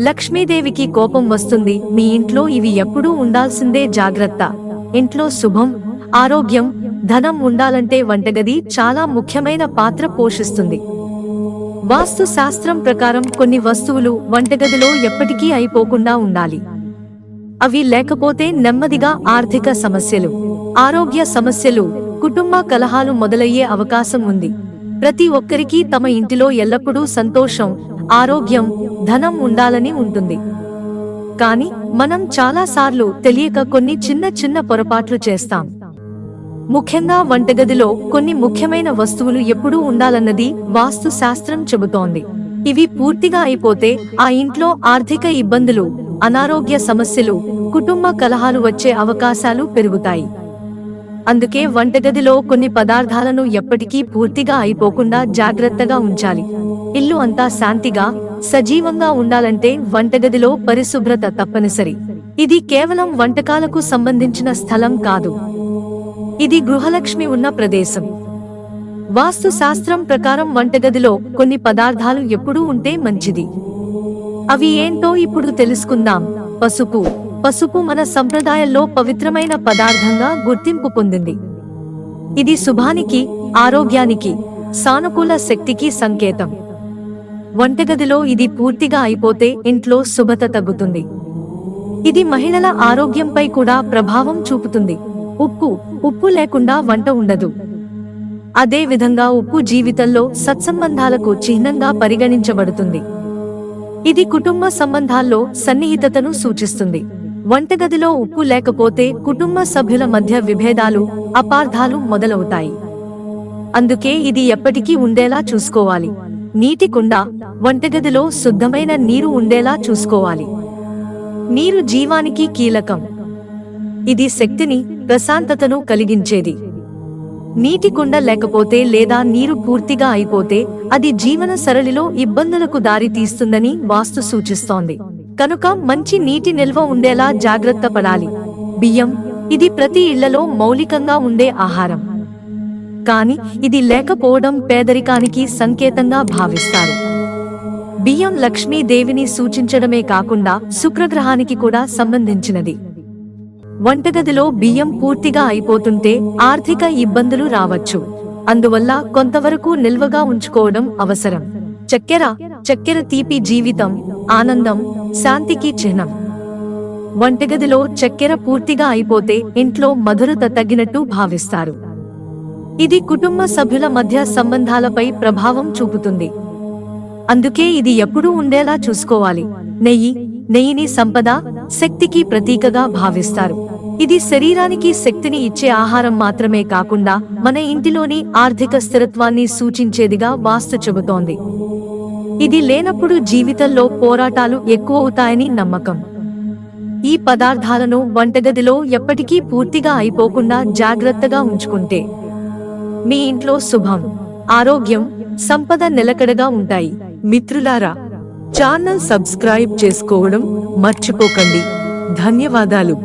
లక్ష్మీదేవికి కోపం వస్తుంది. మీ ఇంట్లో ఇవి ఎప్పుడూ ఉండాల్సిందే జాగ్రత్త. ఇంట్లో శుభం ఆరోగ్యం ధనం ఉండాలంటే వంటగది చాలా ముఖ్యమైన పాత్ర పోషిస్తుంది. వాస్తు శాస్త్రం ప్రకారం కొన్ని వస్తువులు వంటగదిలో ఎప్పటికీ అయిపోకుండా ఉండాలి. అవి లేకపోతే నెమ్మదిగా ఆర్థిక సమస్యలు ఆరోగ్య సమస్యలు కుటుంబ కలహాలు మొదలయ్యే అవకాశం ఉంది. ప్రతి ఒక్కరికి తమ ఇంటిలో ఎల్లప్పుడూ సంతోషం ఆరోగ్యం ధనం ఉండాలని ఉంటుంది. కానీ మనం చాలాసార్లు తెలియక కొన్ని చిన్న చిన్న పొరపాట్లు చేస్తాం. ముఖ్యంగా వంటగదిలో కొన్ని ముఖ్యమైన వస్తువులు ఎప్పుడూ ఉండాలన్నది వాస్తు శాస్త్రం చెబుతోంది. ఇవి పూర్తిగా అయిపోతే ఆ ఇంట్లో ఆర్థిక ఇబ్బందులు అనారోగ్య సమస్యలు కుటుంబ కలహాలు వచ్చే అవకాశాలు పెరుగుతాయి. అందుకే వంటగదిలో కొన్ని పదార్థాలను ఎప్పటికీ పూర్తిగా అయిపోకుండా జాగ్రత్తగా ఉంచాలి. ఇల్లు అంతా శాంతిగా సజీవంగా ఉండాలంటే వంటగదిలో పరిశుభ్రత తప్పనిసరి. ఇది కేవలం వంటకాలకు సంబంధించిన స్థలం కాదు. ఇది గృహలక్ష్మి ఉన్న ప్రదేశం. వాస్తు శాస్త్రం ప్రకారం వంటగదిలో కొన్ని పదార్థాలు ఎప్పుడూ ఉంటే మంచిది. అవి ఏంటో ఇప్పుడు తెలుసుకుందాం. పసుపు పసుపు మన సంప్రదాయంలో పవిత్రమైన పదార్థంగా గుర్తింపు పొందింది. ఇది శుభానికి ఆరోగ్యానికి సానుకూల శక్తికి సంకేతం. వంటగదిలో ఇది పూర్తిగా అయిపోతే ఇంట్లో శుభత తగ్గుతుంది. ఇది మహిళల ఆరోగ్యంపై కూడా ప్రభావం చూపుతుంది. ఉప్పు ఉప్పు లేకుండా వంట ఉండదు. అదే విధంగా ఉప్పు జీవితంలో సత్సంబంధాలకు చిహ్నంగా పరిగణించబడుతుంది. ఇది కుటుంబ సంబంధాల్లో సన్నిహితతను సూచిస్తుంది. వంటగదిలో ఉప్పు లేకపోతే కుటుంబ సభ్యుల మధ్య విభేదాలు అపార్థాలు మొదలవుతాయి. అందుకే ఇది ఎప్పటికీ ఉండేలా చూసుకోవాలి. నీటి కుండ వంటగదిలో శుద్ధమైన నీరు ఉండేలా చూసుకోవాలి. నీరు జీవానికి కీలకం. ఇది శక్తిని ప్రశాంతతను కలిగించేది. నీటి కుండ లేకపోతే లేదా నీరు పూర్తిగా అయిపోతే అది జీవన సరళిలో ఇబ్బందులకు దారితీస్తుందని వాస్తు సూచిస్తోంది. కనుక మంచి నీటి నిల్వ ఉండేలా జాగ్రత్త పడాలి. బియ్యం ఇది ప్రతి ఇళ్ళలో మౌలికంగా ఉండే ఆహారం. కాని ఇది లేకపోవడం పేదరికానికి సంకేతంగా భావిస్తారు. బియ్యం లక్ష్మీదేవిని సూచించడమే కాకుండా శుక్రగ్రహానికి కూడా సంబంధించినది. వంటగదిలో బియ్యం పూర్తిగా అయిపోతుంటే ఆర్థిక ఇబ్బందులు రావచ్చు. అందువల్ల కొంతవరకు నిల్వగా ఉంచుకోవడం అవసరం. చక్కెర చక్కెర తీపి జీవితం ఆనందం శాంతికి చిహ్నం. వంటగదిలో చక్కెర పూర్తిగా అయిపోతే ఇంట్లో మధురత తగ్గినట్టు భావిస్తారు. ఇది కుటుంబ సభ్యుల మధ్య సంబంధాలపై ప్రభావం చూపుతుంది. అందుకే ఇది ఎప్పుడూ ఉండేలా చూసుకోవాలి. నెయ్యి నెయ్యిని సంపద శక్తికి ప్రతీకగా భావిస్తారు. ఇది శరీరానికి శక్తిని ఇచ్చే ఆహారం మాత్రమే కాకుండా మన ఇంటిలోని ఆర్థిక స్థిరత్వాన్ని సూచించేదిగా వాస్తు చెబుతోంది. ఇది లేనప్పుడు జీవితంలో పోరాటాలు ఎక్కువవుతాయని నమ్మకం. ఈ పదార్థాలను వంటగదిలో ఎప్పటికీ పూర్తిగా అయిపోకుండా జాగ్రత్తగా ఉంచుకుంటే మీ ఇంట్లో శుభం ఆరోగ్యం సంపద నిలకడగా ఉంటాయి. మిత్రులారా ఛానల్ సబ్స్క్రైబ్ చేసుకోవడం మర్చిపోకండి. ధన్యవాదాలు.